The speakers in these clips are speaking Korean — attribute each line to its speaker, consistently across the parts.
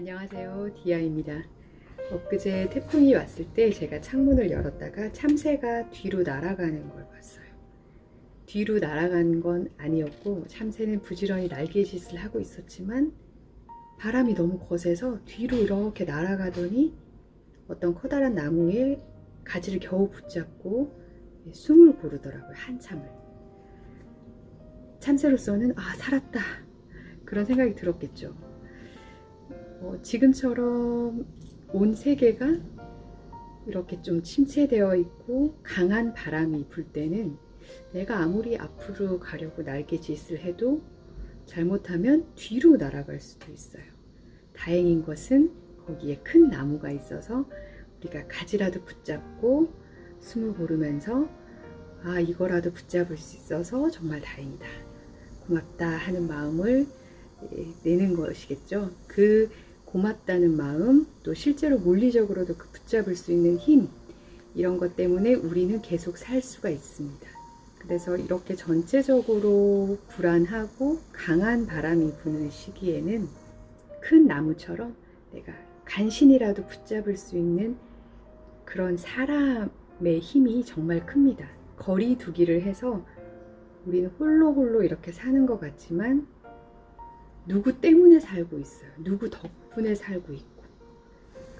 Speaker 1: 안녕하세요. 디아입니다. 엊그제 태풍이 왔을 때 제가 창문을 열었다가 참새가 뒤로 날아가는 걸 봤어요. 뒤로 날아간 건 아니었고 참새는 부지런히 날개짓을 하고 있었지만 바람이 너무 거세서 뒤로 이렇게 날아가더니 어떤 커다란 나무에 가지를 겨우 붙잡고 숨을 고르더라고요 한참을. 참새로서는 아 살았다. 그런 생각이 들었겠죠 어, 지금처럼 온 세계가 이렇게 좀 침체되어 있고 강한 바람이 불 때는 내가 아무리 앞으로 가려고 날개짓을 해도 잘못하면 뒤로 날아갈 수도 있어요. 다행인 것은 거기에 큰 나무가 있어서 우리가 가지라도 붙잡고 숨을 고르면서 아 이거라도 붙잡을 수 있어서 정말 다행이다. 고맙다 하는 마음을 예, 내는 것이겠죠. 그 고맙다는 마음, 또 실제로 물리적으로도 그 붙잡을 수 있는 힘, 이런 것 때문에 우리는 계속 살 수가 있습니다. 그래서 이렇게 전체적으로 불안하고 강한 바람이 부는 시기에는 큰 나무처럼 내가 간신이라도 붙잡을 수 있는 그런 사람의 힘이 정말 큽니다. 거리 두기를 해서 우리는 홀로 홀로 이렇게 사는 것 같지만 누구 때문에 살고 있어요. 누구 덕분에 살고 있고.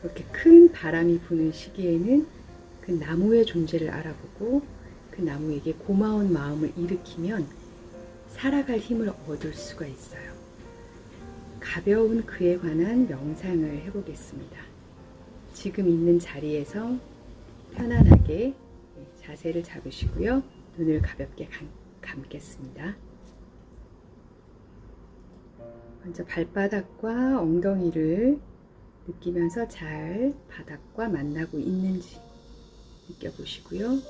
Speaker 1: 그렇게 큰 바람이 부는 시기에는 그 나무의 존재를 알아보고 그 나무에게 고마운 마음을 일으키면 살아갈 힘을 얻을 수가 있어요. 가벼운 그에 관한 명상을 해보겠습니다. 지금 있는 자리에서 편안하게 자세를 잡으시고요. 눈을 가볍게 감, 감겠습니다. 먼저 발바닥과 엉덩이를 느끼면서 잘 바닥과 만나고 있는지 느껴보시고요.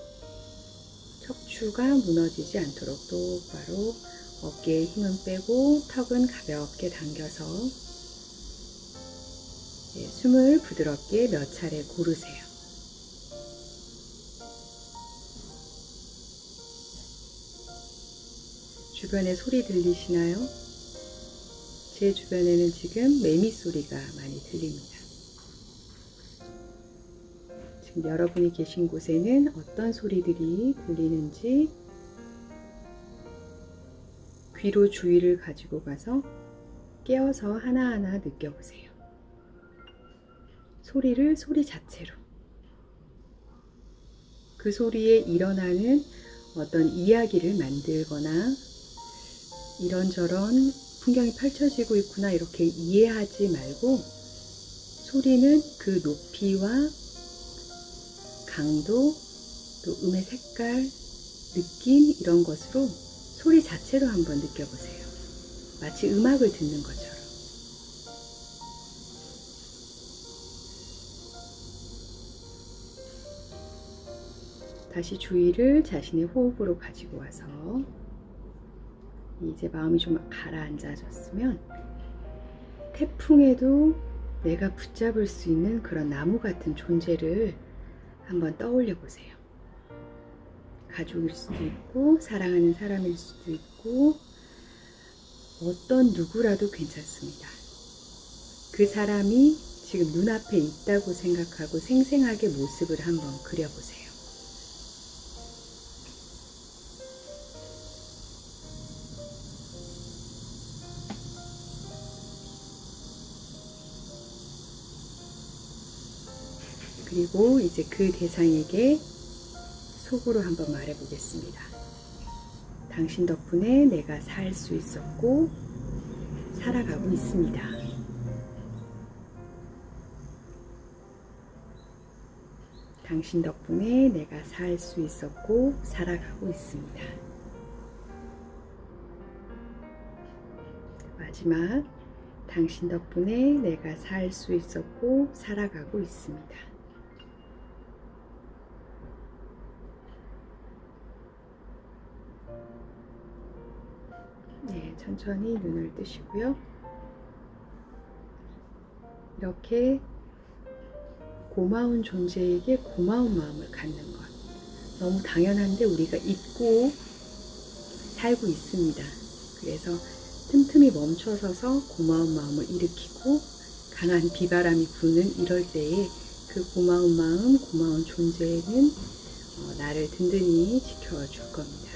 Speaker 1: 척추가 무너지지 않도록 똑바로 어깨에 힘은 빼고 턱은 가볍게 당겨서 네, 숨을 부드럽게 몇 차례 고르세요. 주변에 소리 들리시나요? 제 주변에는 지금 매미 소리가 많이 들립니다. 지금 여러분이 계신 곳에는 어떤 소리들이 들리는지 귀로 주의를 가지고 가서 깨어서 하나하나 느껴보세요. 소리를 소리 자체로 그 소리에 일어나는 어떤 이야기를 만들거나 이런저런 풍경이 펼쳐지고 있구나 이렇게 이해하지 말고 소리는 그 높이와 강도 또 음의 색깔 느낌 이런 것으로 소리 자체로 한번 느껴보세요. 마치 음악을 듣는 것처럼. 다시 주의를 자신의 호흡으로 가지고 와서 이제 마음이 좀 가라앉아졌으면 태풍에도 내가 붙잡을 수 있는 그런 나무 같은 존재를 한번 떠올려 보세요. 가족일 수도 있고, 사랑하는 사람일 수도 있고, 어떤 누구라도 괜찮습니다. 그 사람이 지금 눈앞에 있다고 생각하고 생생하게 모습을 한번 그려보세요. 그리고 이제 그 대상에게 속으로 한번 말해 보겠습니다. 당신 덕분에 내가 살 수 있었고 살아가고 있습니다. 당신 덕분에 내가 살 수 있었고 살아가고 있습니다. 마지막 당신 덕분에 내가 살 수 있었고 살아가고 있습니다. 천천히 눈을 뜨시고요. 이렇게 고마운 존재에게 고마운 마음을 갖는 것. 너무 당연한데 우리가 잊고 살고 있습니다. 그래서 틈틈이 멈춰서서 고마운 마음을 일으키고 강한 비바람이 부는 이럴 때에 그 고마운 마음, 고마운 존재는 어, 나를 든든히 지켜줄 겁니다.